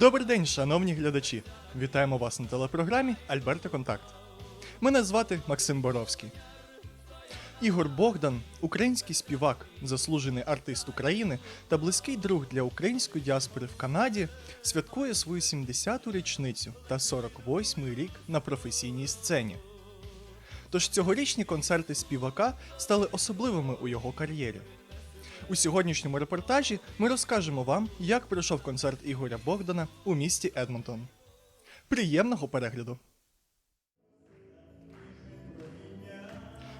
Добрий день, шановні глядачі! Вітаємо вас на телепрограмі Альберта Контакт. Мене звати Максим Боровський. Ігор Богдан, український співак, заслужений артист України та близький друг для української діаспори в Канаді, святкує свою 70-ту річницю та 48-й рік на професійній сцені. Тож цьогорічні концерти співака стали особливими у його кар'єрі. У сьогоднішньому репортажі ми розкажемо вам, як пройшов концерт Ігоря Богдана у місті Едмонтон. Приємного перегляду!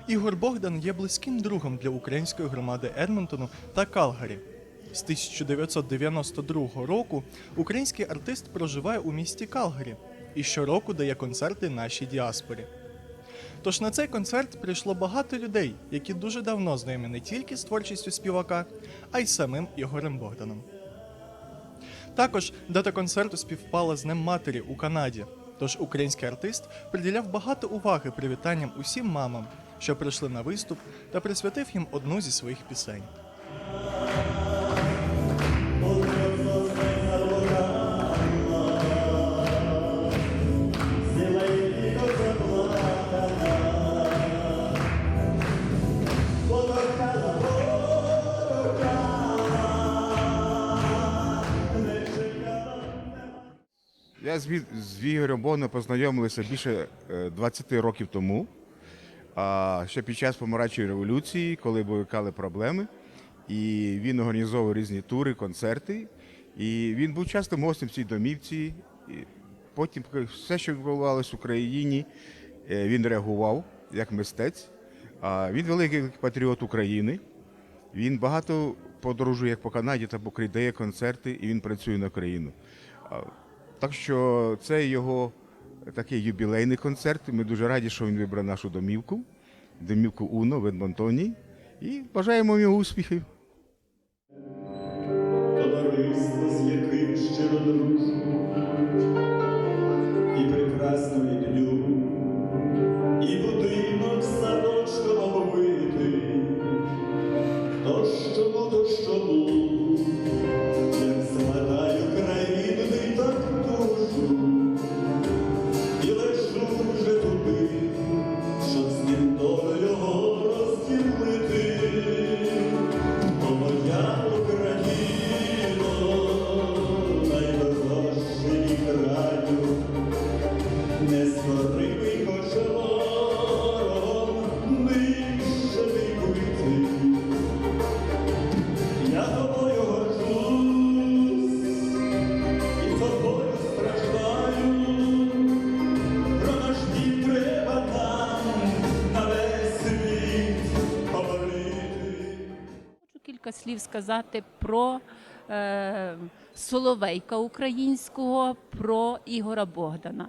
Ігор Богдан є близьким другом для української громади Едмонтону та Калгарі. З 1992 року український артист проживає у місті Калгарі і щороку дає концерти нашій діаспорі. Тож на цей концерт прийшло багато людей, які дуже давно знайомі не тільки з творчістю співака, а й самим Ігорем Богданом. Також дата концерту співпала з Днем Матері у Канаді. Тож український артист приділяв багато уваги привітанням усім мамам, що прийшли на виступ, та присвятив їм одну зі своїх пісень. Я з, з Ігорем Богданом познайомилися більше е, 20 років тому. Ще під час помаранчевої революції, коли виникали проблеми, і він організовував різні тури, концерти. І він був частим гостем в цій домівці. І потім все, що відбувалося в Україні, е, він реагував як мистець. Він великий патріот України. Він багато подорожує як по Канаді та по Україні, дає концерти, і він працює на Україну. Так що це його такий юбілейний концерт. Ми дуже раді, що він вибрав нашу домівку, домівку Уно в Едмонтоні. І бажаємо йому успіхів. Товариство, з яким щиро дружу, кілька слів сказати про е, Соловейка українського, про Ігора Богдана.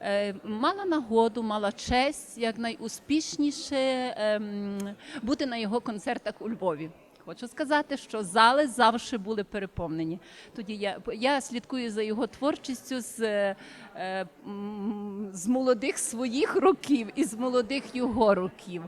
Е, мала нагоду, мала честь якнайуспішніше ем, бути на його концертах у Львові. Хочу сказати, що зали завжди були переповнені. Тоді я, я слідкую за його творчістю з, е, е, з молодих своїх років і з молодих його років.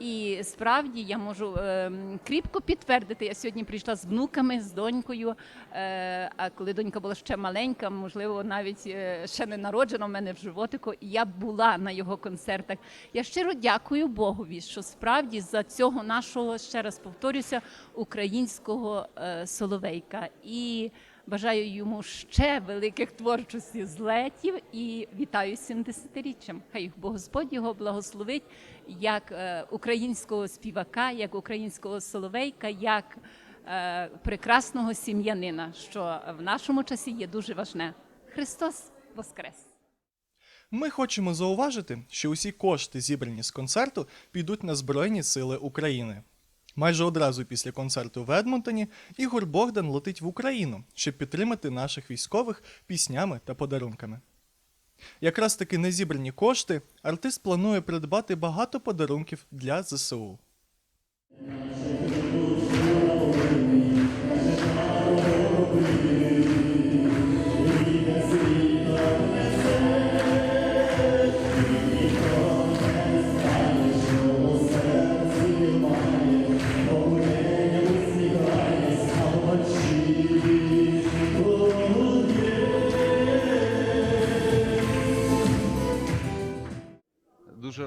І справді я можу е, кріпко підтвердити. Я сьогодні прийшла з внуками, з донькою. Е, а коли донька була ще маленька, можливо, навіть е, ще не народжена в мене в животику, і я була на його концертах. Я щиро дякую Богові, що справді за цього нашого ще раз повторюся українського е, соловейка. І бажаю йому ще великих творчості злетів і вітаю з 70-річчям. Хай Господь його благословить як е, українського співака, як українського соловейка, як е, прекрасного сім'янина, що в нашому часі є дуже важне. Христос Воскрес! Ми хочемо зауважити, що усі кошти, зібрані з концерту, підуть на Збройні Сили України. Майже одразу після концерту в Едмонтоні Ігор Богдан летить в Україну, щоб підтримати наших військових піснями та подарунками. Якраз таки на зібрані кошти артист планує придбати багато подарунків для ЗСУ.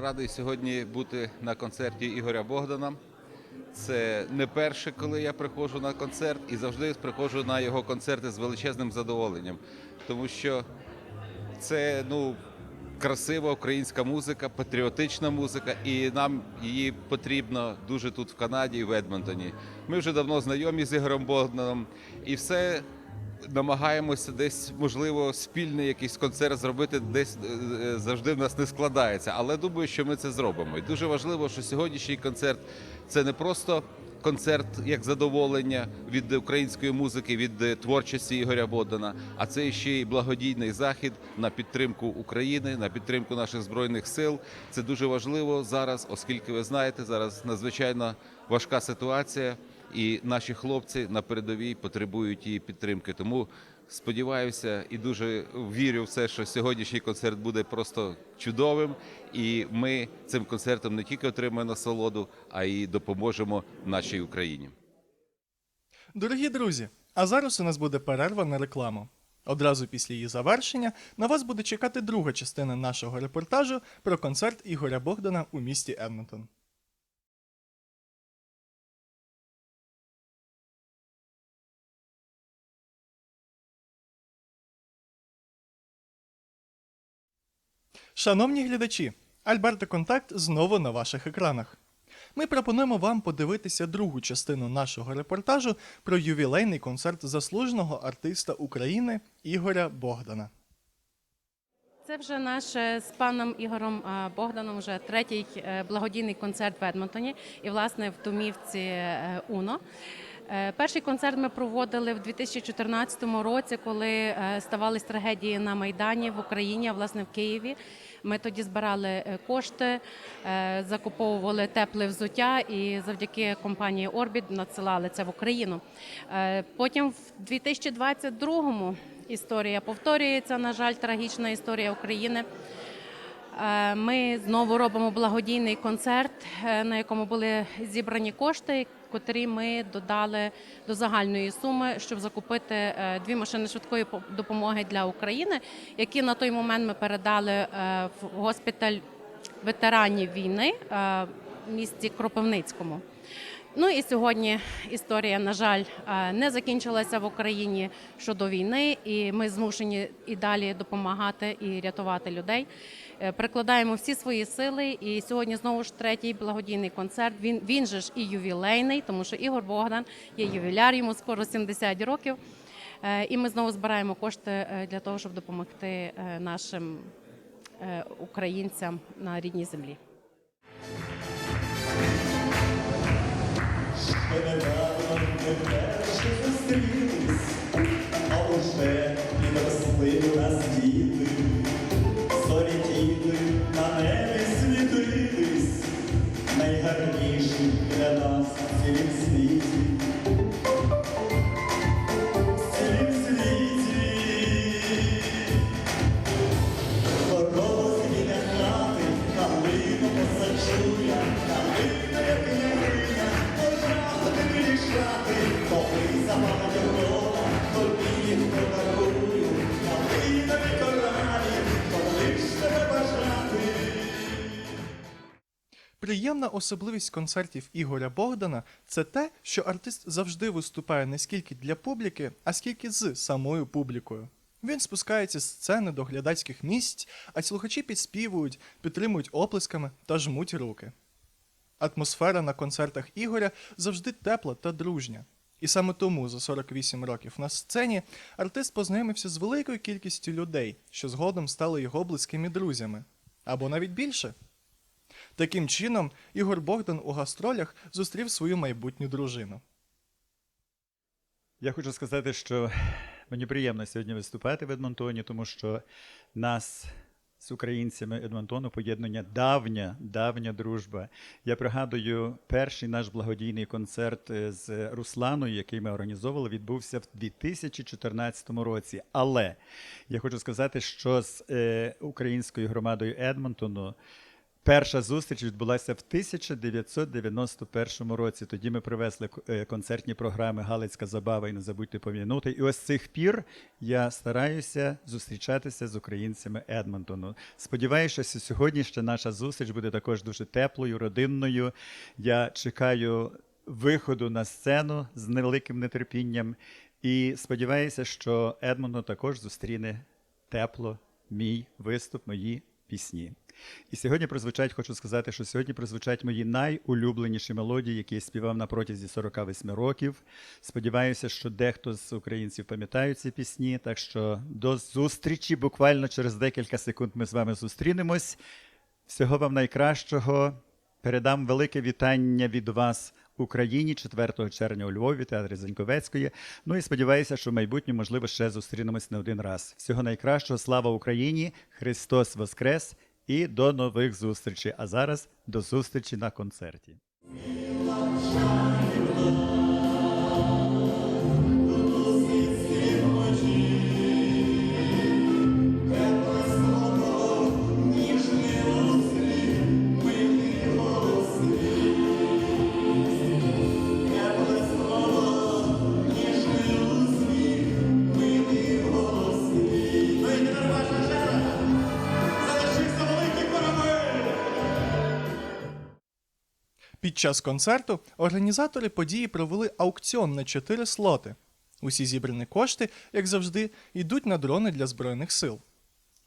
Радий сьогодні бути на концерті Ігоря Богдана. Це не перше, коли я приходжу на концерт, і завжди приходжу на його концерти з величезним задоволенням, тому що це ну красива українська музика, патріотична музика, і нам її потрібно дуже тут в Канаді і в Едмонтоні. Ми вже давно знайомі з Ігорем Богданом, і все намагаємося десь, можливо, спільний якийсь концерт зробити, десь е, е, завжди в нас не складається. Але думаю, що ми це зробимо. І дуже важливо, що сьогоднішній концерт це не просто концерт як задоволення від української музики, від е, творчості Ігоря Богдана, а це ще й благодійний захід на підтримку України, на підтримку наших збройних сил. Це дуже важливо зараз, оскільки ви знаєте, зараз надзвичайно важка ситуація, і наші хлопці на передовій потребують її підтримки. Тому сподіваюся і дуже вірю в це, що сьогоднішній концерт буде просто чудовим, і ми цим концертом не тільки отримаємо насолоду, а й допоможемо нашій Україні. Дорогі друзі, а зараз у нас буде перерва на рекламу. Одразу після її завершення на вас буде чекати друга частина нашого репортажу про концерт Ігоря Богдана у місті Едмонтон. Шановні глядачі, Альберто Контакт знову на ваших екранах. Ми пропонуємо вам подивитися другу частину нашого репортажу про ювілейний концерт заслуженого артиста України Ігоря Богдана. Це вже наш е, з паном Ігорем е, Богданом вже третій е, благодійний концерт в Едмонтоні і власне в домівці е, Уно. Е, Перший концерт ми проводили в 2014 році, коли е, ставались трагедії на Майдані в Україні, а власне в Києві. Ми тоді збирали е, кошти, закуповували тепле взуття і завдяки компанії Орбіт надсилали це в Україну. Потім в 2022-му історія повторюється. На жаль, трагічна історія України. Е, Ми знову робимо благодійний концерт, е, на якому були зібрані кошти, котрі ми додали до загальної суми, щоб закупити е, дві машини швидкої допомоги для України, які на той момент ми передали в госпіталь ветеранів війни в місті Кропивницькому. Ну і сьогодні історія, на жаль, не закінчилася в Україні щодо війни, і ми змушені і далі допомагати і рятувати людей. Е, Прикладаємо всі свої сили. І сьогодні знову ж третій благодійний концерт. Він він же ж і ювілейний, тому що Ігор Богдан є ювіляр, йому скоро 70 років. Е, І ми знову збираємо кошти е, для того, щоб допомогти нашим українцям на рідній землі. А уже підросли у нас Krishna Приємна особливість концертів Ігоря Богдана це те, що артист завжди виступає не скільки для публіки, а скільки з самою публікою. Він спускається з сцени до глядацьких місць, а слухачі підспівують, підтримують оплесками та жмуть руки. Атмосфера на концертах Ігоря завжди тепла та дружня. І саме тому за 48 років на сцені артист познайомився з великою кількістю людей, що згодом стали його близькими друзями, або навіть більше. Таким чином, Ігор Богдан у гастролях зустрів свою майбутню дружину. Я хочу сказати, що мені приємно сьогодні виступати в Едмонтоні, тому що нас з українцями Едмонтону поєднання давня, давня дружба. Я пригадую, перший наш благодійний концерт е, з Русланою, який ми організовували, відбувся в 2014 році. Але я хочу сказати, що з е, українською громадою Едмонтону Перша зустріч відбулася в 1991 році. Тоді ми привезли е, концертні програми Галицька забава і не забудьте пом'янути. І ось з цих пір я стараюся зустрічатися з українцями Едмонтону. Сподіваюся, що сьогодні ще наша зустріч буде також дуже теплою, родинною. Я чекаю виходу на сцену з невеликим нетерпінням. І сподіваюся, що Едмонтон також зустріне тепло мій виступ, мої пісні. І сьогодні прозвучать, хочу сказати, що сьогодні прозвучать мої найулюбленіші мелодії, які я співав на протязі 48 років. Сподіваюся, що дехто з українців пам'ятають ці пісні. Так що до зустрічі. Буквально через декілька секунд ми з вами зустрінемось. Всього вам найкращого. Передам велике вітання від вас Україні 4 червня у Львові, театрі Заньковецької. Ну і сподіваюся, що в майбутньому, можливо, ще зустрінемось не один раз. Всього найкращого, слава Україні! Христос Воскрес! І до нових зустрічей. А зараз до зустрічі на концерті. Під час концерту організатори події провели аукціон на 4 слоти. Усі зібрані кошти, як завжди, йдуть на дрони для Збройних сил.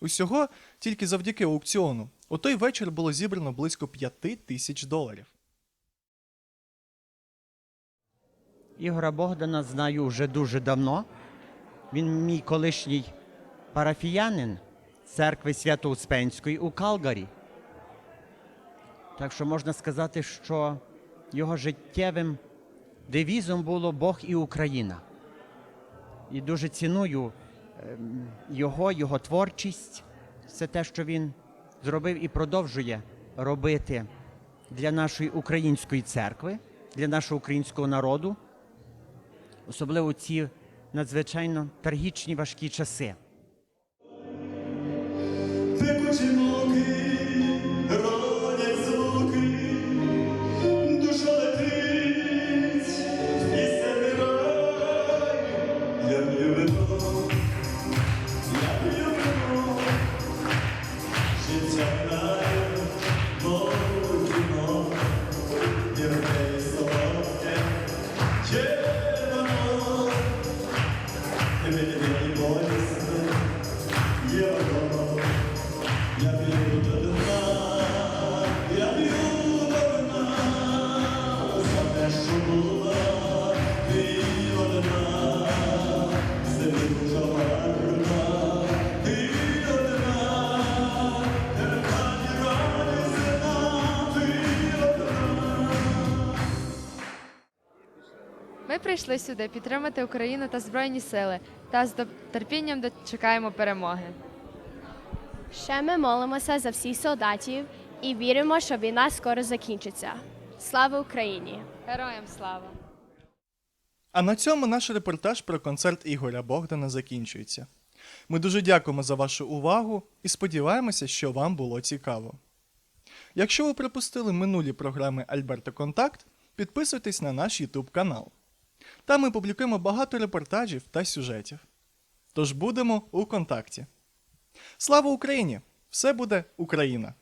Усього тільки завдяки аукціону у той вечір було зібрано близько 5 тисяч доларів. Ігора Богдана знаю вже дуже давно. Він мій колишній парафіянин церкви Свято-Успенської у Калгарі. Так що можна сказати, що його життєвим девізом було Бог і Україна. І дуже ціную ем, його, його творчість, все те, що він зробив і продовжує робити для нашої української церкви, для нашого українського народу особливо ці надзвичайно трагічні важкі часи. Пекучі прийшли сюди підтримати Україну та Збройні сили та з терпінням чекаємо перемоги. Ще ми молимося за всіх солдатів і віримо, що війна скоро закінчиться. Слава Україні! Героям слава! А на цьому наш репортаж про концерт Ігоря Богдана закінчується. Ми дуже дякуємо за вашу увагу і сподіваємося, що вам було цікаво. Якщо ви пропустили минулі програми Альберта Контакт, підписуйтесь на наш YouTube канал. Там ми публікуємо багато репортажів та сюжетів. Тож будемо у контакті. Слава Україні! Все буде Україна!